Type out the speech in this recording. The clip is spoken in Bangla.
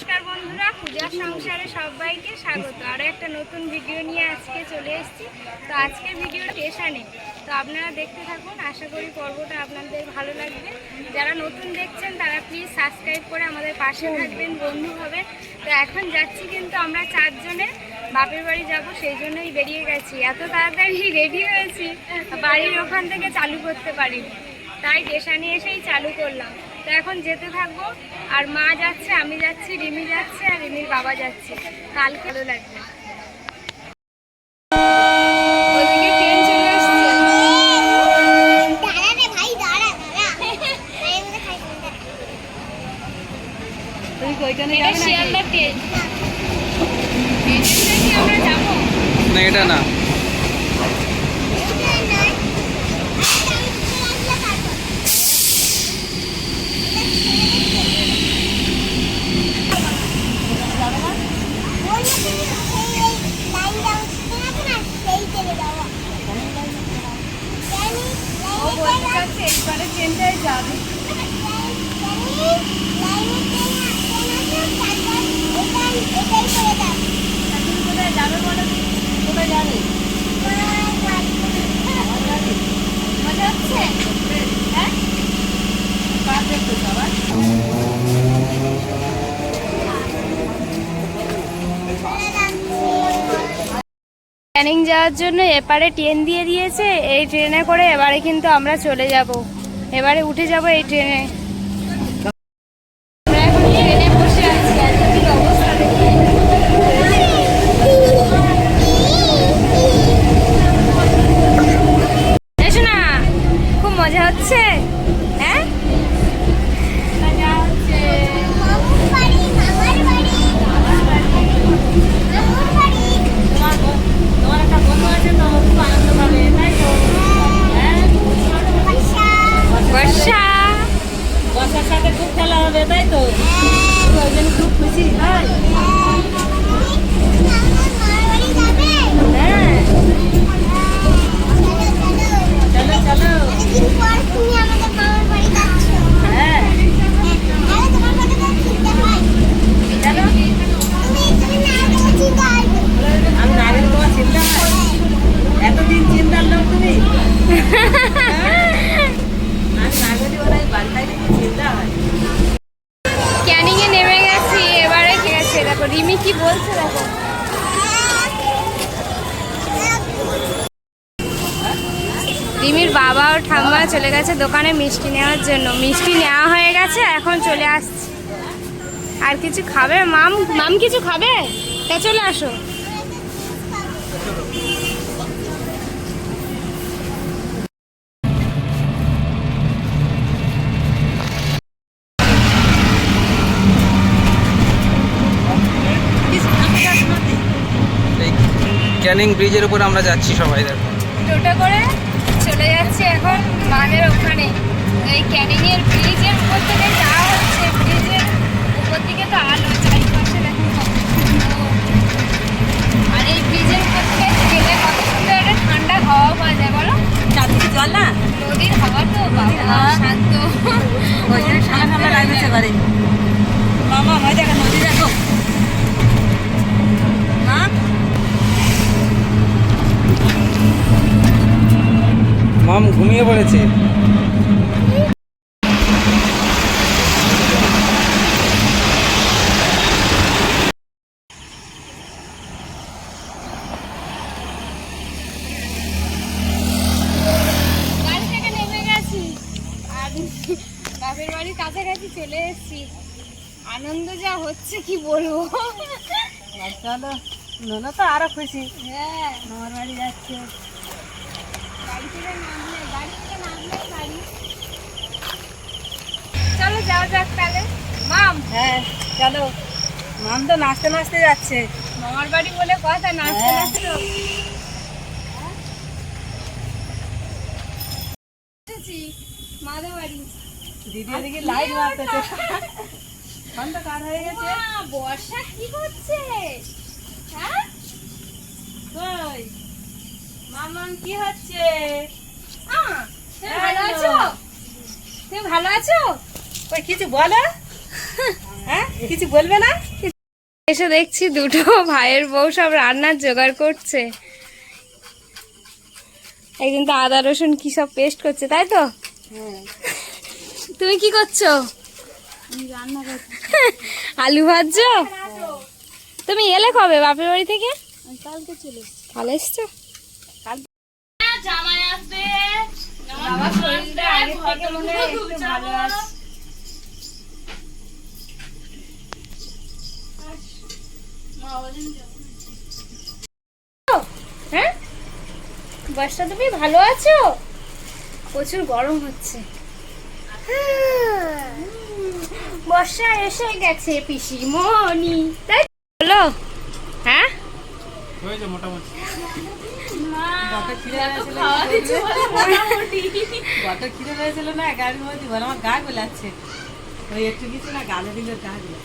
নমস্কার বন্ধুরা পূজার সংসারে সবাইকে স্বাগত। আরও একটা নতুন ভিডিও নিয়ে আজকে চলে এসেছি। তো আজকের ভিডিও স্টেশনে তো আপনারা দেখতে থাকুন, আশা করি পর্বটা আপনাদের ভালো লাগবে। যারা নতুন দেখছেন, তারা প্লিজ সাবস্ক্রাইব করে আমাদের পাশে থাকবেন, বন্ধু হবে তো এখন যাচ্ছি কিন্তু আমরা চারজনে, বাপের বাড়ি যাব, সেই জন্যই বেরিয়ে গেছি। এত তাড়াতাড়ি রেডি হয়েছি, বাড়ির ওখান থেকে চালু করতে পারিনি। তাই স্টেশনে এসেই চালু করলাম। তো এখন যেতে থাকব। আর মা যাচ্ছে আমি যাচ্ছি রিমি যাচ্ছে আর রিমির বাবা যাচ্ছে। কালকে ভালো লাগবে। ওইদিকে ট্রেন চলে আসছে দাঁড়া রে ভাই দাঁড়া দাঁড়া আমি এমনি খাই না এটা শিয়ালদা ট্রেন ট্রেনের কি আমরা যাব না এটা না ও চাচ্ছে এবারে ট্রেনটায় যাবে। কোথায় যাবে বলো? কোথায় যাবে? মজা হচ্ছে? হ্যাঁ? কার দেখতে যাবার ক্যানিং যাওয়ার জন্য এপারে ট্রেন দিয়ে দিয়েছে, এই ট্রেনে করে এবারে কিন্তু আমরা চলে যাব। এবারে উঠে যাব এই ট্রেনে রিমির বাবা ও ঠাম্মা চলে গেছে দোকানে মিষ্টি নেওয়ার জন্য। মিষ্টি নেওয়া হয়ে গেছে এখন চলে আসছে। আর কিছু খাবে? মাম মাম কিছু খাবে? তা চলে আসো। ক্যানিং ব্রিজের উপর আমরা যাচ্ছি সবাই দেখো। টোটো করে এই ক্যানিং এর ব্রিজের উপর থেকে যাওয়া হচ্ছে। ব্রিজের উপর দিকে তো আলো চারিপাশে দেখো আর এই ব্রিজের উপর থেকে গেলে কত সুন্দর একটা ঠান্ডা হাওয়া পাওয়া যায় বলো? চারদিকে জল না? নদীর হাওয়া তো বাবা শান্ত। ওই জন্য ঠান্ডা ঠান্ডা লাগতেছে পারে। মামা দেখো নদী দেখো। মাম ঘুমিয়ে পড়েছে গাড়ি থেকে নেমে গেছি আর বাপের বাড়ির কাছাকাছি চলে এসেছি। আনন্দ যা হচ্ছে কি বলব? চলো নোনা তো আরও খুশি। হ্যাঁ। মামার বাড়ি যাচ্ছে। গাড়ি থেকে নামলে গাড়ি থেকে নামলে গাড়ি চলো যাও যাক তাহলে। মাম। হ্যাঁ চলো। মাম তো নাচতে নাচতে যাচ্ছে। মামার বাড়ি বলে কথা নাচতে হ্যাঁ। নাচতে মাদের বাড়ি দিদি ওদিকে লাইট মারতেছে। অন্ধকার হয়ে গেছে। বর্ষা কি করছে? হ্যাঁ? কই? মামাম কি হচ্ছে? তুমি ভালো আছো? তুমি ভালো আছো? ওই কিছু বলো? হ্যাঁ কিছু বলবে না? এসে দেখছি দুটো ভাইয়ের বউ সব রান্নার জোগাড় করছে। একদিন তো আদা রসুন কি সব পেস্ট করছে তাই তো? তুমি কি করছ? আলু ভাজছো? তুমি এলে কবে বাপের বাড়ি থেকে? কালকে চলে ভালো এসছো? জামাই আসবে। মনে হয় হ্যাঁ? তুমি ভালো আছো? প্রচুর গরম হচ্ছে। বর্ষা এসে গেছে পিসিমণি। তাই বলো হ্যাঁ আমার গা গোলাচ্ছে। ওই একটু কিছু না গালে দিল গা গোলা